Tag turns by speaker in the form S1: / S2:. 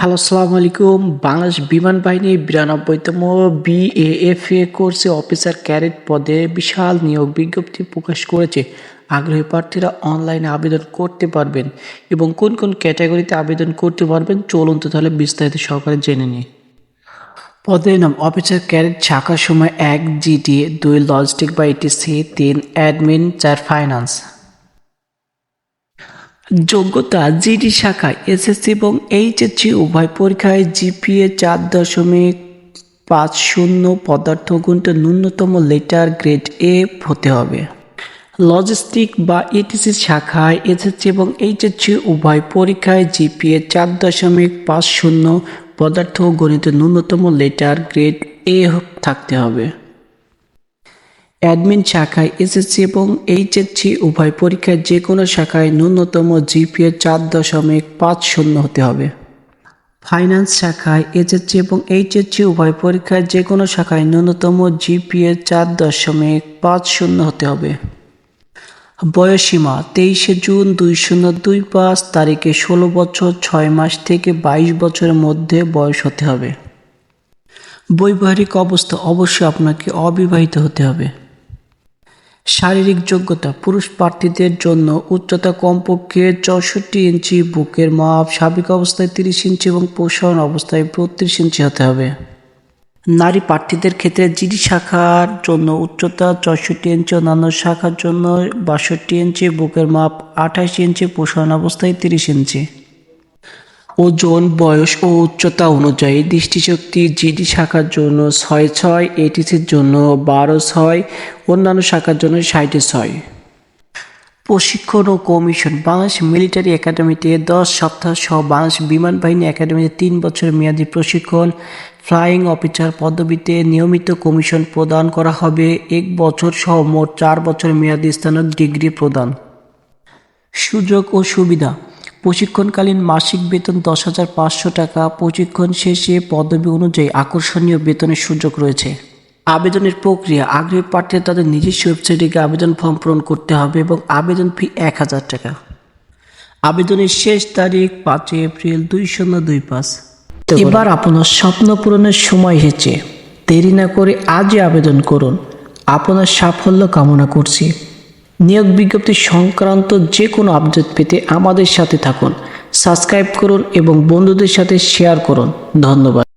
S1: Hello আসসালামু আলাইকুম বাংলাদেশ বিমান বাহিনী বিরানব্বইতম বিএএফএ কোর্সে অফিসার ক্যারেট পদে বিশাল নিয়োগ বিজ্ঞপ্তি প্রকাশ করেছে। আগ্রহী প্রার্থীরা অনলাইনে আবেদন করতে পারবেন এবং কোন কোন ক্যাটাগরিতে আবেদন করতে পারবেন চলুন তো তাহলে বিস্তারিত সহকারে জেনে নিই। পদের নাম অফিসার ক্যারেট শাখার সময় এক জিডি দুই লজিস্টিক বা এটিসি তিন অ্যাডমিন চার ফাইন্যান্স যোগ্যতা জিডি শাখায় এসএসসি এবং এইচএসসি উভয় পরীক্ষায় জিপিএ চার দশমিক পাঁচ শূন্য পদার্থ গুণটা ন্যূনতম লেটার গ্রেড এ হতে হবে। লজিস্টিক বা এটিসি শাখায় এসএসসি এবং এইচএসসি উভয় পরীক্ষায় জিপিএ চার দশমিক পাঁচ শূন্য পদার্থ গণিত ন্যূনতম লেটার গ্রেড এ থাকতে হবে। অ্যাডমিন শাখায় এসএসসি এবং এইচএসসি উভয় পরীক্ষায় যে কোনো শাখায় ন্যূনতম জিপিএ চার দশমিক পাঁচ শূন্য হতে হবে। ফাইন্যান্স শাখায় এসএসসি এবং এইচএসসি উভয় পরীক্ষায় যে কোনো শাখায় ন্যূনতম জিপিএ চার দশমিক পাঁচ শূন্য হতে হবে। বয়সীমা তেইশে জুন দুই শূন্য দুই পাঁচ তারিখে ষোলো বছর ছয় মাস থেকে বাইশ বছরের মধ্যে বয়স হতে হবে। বৈবাহিক অবস্থা অবশ্যই আপনাকে অবিবাহিত হতে হবে। শারীরিক যোগ্যতা পুরুষ প্রার্থীদের জন্য উচ্চতা কমপক্ষে চৌষট্টি ইঞ্চি, বুকের মাপ সাবেক অবস্থায় তিরিশ ইঞ্চি এবং প্রসারণ অবস্থায় বত্রিশ ইঞ্চি হতে হবে। নারী প্রার্থীদের ক্ষেত্রে জিডি শাখার জন্য উচ্চতা চৌষট্টি ইঞ্চি, অন্যান্য শাখার জন্য বাষট্টি ইঞ্চি, বুকের মাপ আঠাশ ইঞ্চি প্রসারণ অবস্থায় তিরিশ ইঞ্চি। ওজন, বয়স ও উচ্চতা অনুযায়ী দৃষ্টিশক্তি জিডি শাখার জন্য ছয় ছয় এটিসির জন্য বারো ছয়, অন্যান্য শাখার জন্য ষাটে ছয়। প্রশিক্ষণ ও কমিশন, বাংলাদেশ মিলিটারি একাডেমিতে দশ সপ্তাহ সহ বাংলাদেশ বিমান বাহিনী একাডেমিতে তিন বছর মেয়াদী প্রশিক্ষণ, ফ্লাইং অফিসার পদবিতে নিয়মিত কমিশন প্রদান করা হবে, এক বছর সহ মোট চার বছর মেয়াদী স্থানক ডিগ্রি প্রদান। সুযোগ ও সুবিধা প্রশিক্ষণকালীন মাসিক বেতন দশ হাজার পাঁচশো টাকা। প্রশিক্ষণ শেষে পদবি অনুযায়ী আকর্ষণীয় বেতনের সুযোগ রয়েছে। আবেদনের প্রক্রিয়া, আগ্রহী প্রার্থীরা তাদের নিজস্ব ওয়েবসাইটে গিয়ে আবেদন ফর্ম পূরণ করতে হবে এবং আবেদন ফি এক হাজার টাকা। আবেদনের শেষ তারিখ পাঁচই এপ্রিল দুই শূন্য দুই পাঁচ। এবার আপনার স্বপ্ন পূরণের সময় এসেছে। দেরি না করে আজই আবেদন করুন। আপনার সাফল্য কামনা করছি। নিয়োগ বিজ্ঞপ্তি সংক্রান্ত যে কোনো আপডেট পেতে আমাদের সাথে থাকুন। সাবস্ক্রাইব করুন এবং বন্ধুদের সাথে শেয়ার করুন। ধন্যবাদ।